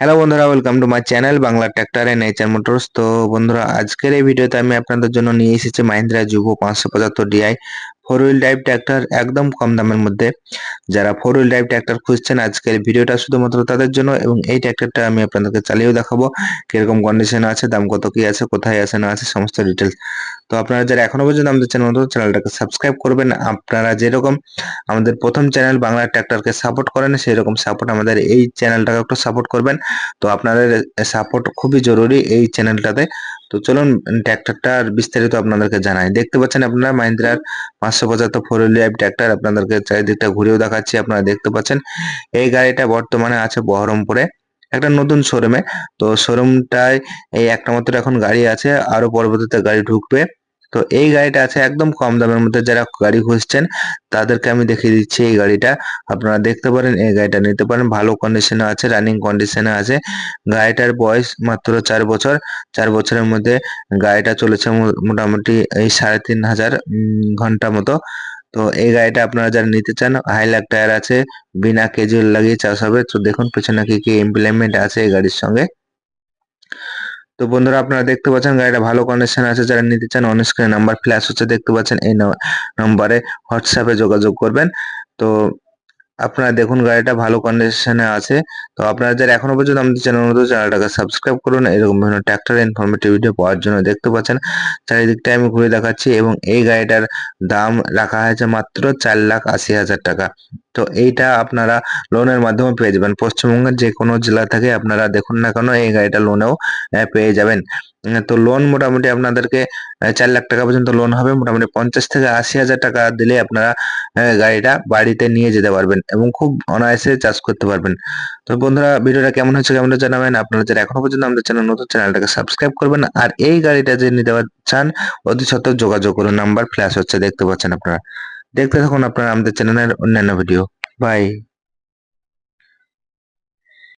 Hello বন্ধুরা welcome to my channel Bangla tractor and nature motors তো বন্ধুরা, আজকের এই ভিডিওতে আমি আপনাদের জন্য নিয়ে এসেছি মাহিন্দ্রা যুব পাঁচশো পঁচাত্তর DI four wheel drive tractor একদম কম দামের মধ্যে। যারা ফোর হুইল ড্রাইভ ট্র্যাক্টর খুঁজছেন, আজকের ভিডিওটা শুধুমাত্র তাদের জন্য এবং এই ট্র্যাক্টরটা আমি আপনাদেরকে চালিয়েও দেখাবো। কীরকম কন্ডিশন আছে, দাম কত কি আছে, কোথায় আছে, না আছে, সমস্ত ডিটেলস তো আপনারা যারা এখনও পর্যন্ত আমাদের চ্যানেল চ্যানেলটাকে সাবস্ক্রাইব করবেন। আপনারা যেরকম আমাদের প্রথম চ্যানেল বাংলা ট্র্যাক্টরকে সাপোর্ট করেন সেই রকম সাপোর্ট আমাদের এই চ্যানেলটাকে একটু সাপোর্ট করবেন। তো আপনাদের সাপোর্ট খুবই জরুরি এই চ্যানেলটাতে তো চলুন ট্র্যাক্টরটার বিস্তারিত আপনাদেরকে জানাই। দেখতে পাচ্ছেন আপনারা মাহিন্দ্রার পাঁচশো পঁচাত্তর ফোর হুইল ট্র্যাক্টর আপনাদেরকে চারিদিকটা ঘুরেও দেখাচ্ছি, আপনারা দেখতে পাচ্ছেন। এই গাড়িটা বর্তমানে আছে বহরমপুরে, একটা নতুন শোরুমে তো শোরুমটায় এই একটা মাত্র এখন গাড়ি আছে আরও পরবর্তীতে গাড়ি ঢুকবে। তো এই গাড়িটা আছে একদম কম দামের মধ্যে যারা গাড়ি খুঁজছেন, তাদেরকে আমি দেখিয়ে দিচ্ছি এই গাড়িটা। আপনারা দেখতে পারেন, এই গাড়িটা নিতে পারেন, ভালো কন্ডিশনে আছে রানিং কন্ডিশনে আছে। গাড়িটার বয়স মাত্র চার বছর। চার বছরের মধ্যে গাড়িটা চলেছে মোটামুটি এই সাড়ে তিন হাজার ঘণ্টা মতো। তো এই গাড়িটা আপনারা যারা নিতে চান হাইলাক টায়ার আছে, বিনা কেজুর লাগিয়ে চাষ হবে। তো দেখুন, পেছনে কি কি ইমপ্লিমেন্ট আছে এই গাড়ির সঙ্গে। তো বন্ধুরা আপনারা দেখতে পাচ্ছেন গাড়িটা ভালো কন্ডিশন আছে। যারা নিতে চান অন স্ক্রিনে নাম্বার ফ্ল্যাশ হচ্ছে, দেখতে পাচ্ছেন এই নাম্বারে হোয়াটসঅ্যাপে যোগাযোগ করবেন। তো আপনারা দেখুন গাড়িটা ভালো কন্ডিশনে আছে। তো আপনারা যারা এখনও পর্যন্ত আমাদের চ্যানেল মতো চ্যানেলটাকে সাবস্ক্রাইব করুন। এরকম বিভিন্ন ট্র্যাক্টর ইনফরমেটিভ ভিডিও পাওয়ার জন্য দেখতে পাচ্ছেন। চারিদিকটা আমি ঘুরে দেখাচ্ছি এবং এই গাড়িটার দাম রাখা হয়েছে মাত্র চার লাখ আশি হাজার টাকা। তো এইটা আপনারা লোনের মাধ্যমে পেয়ে যাবেন। পশ্চিমবঙ্গের যে কোনো জেলা থেকে আপনারা দেখুন না কেন এই গাড়িটা লোনেও পেয়ে যাবেন। তো লোন মোটামুটি আপনাদেরকে চার লাখ টাকা পর্যন্ত লোন হবে, মোটামুটি পঞ্চাশ থেকে আশি হাজার টাকা দিলে আপনারা গাড়িটা বাড়িতে নিয়ে যেতে পারবেন এবং খুব অনায়াসে চাষ করতে পারবেন। তো বন্ধুরা, ভিডিওটা কেমন হচ্ছে কেমন জানাবেন। আপনারা যারা এখনও পর্যন্ত আমাদের চ্যানেল নতুন, চ্যানেলটাকে সাবস্ক্রাইব করবেন। আর এই গাড়িটা যে নিতে চান, অতি সত্ত্বেও যোগাযোগ করুন। নাম্বার ফ্ল্যাশ হচ্ছে, দেখতে পাচ্ছেন আপনারা। দেখতে থাকুন আপনারা আমাদের চ্যানেলের অন্যান্য ভিডিও বাই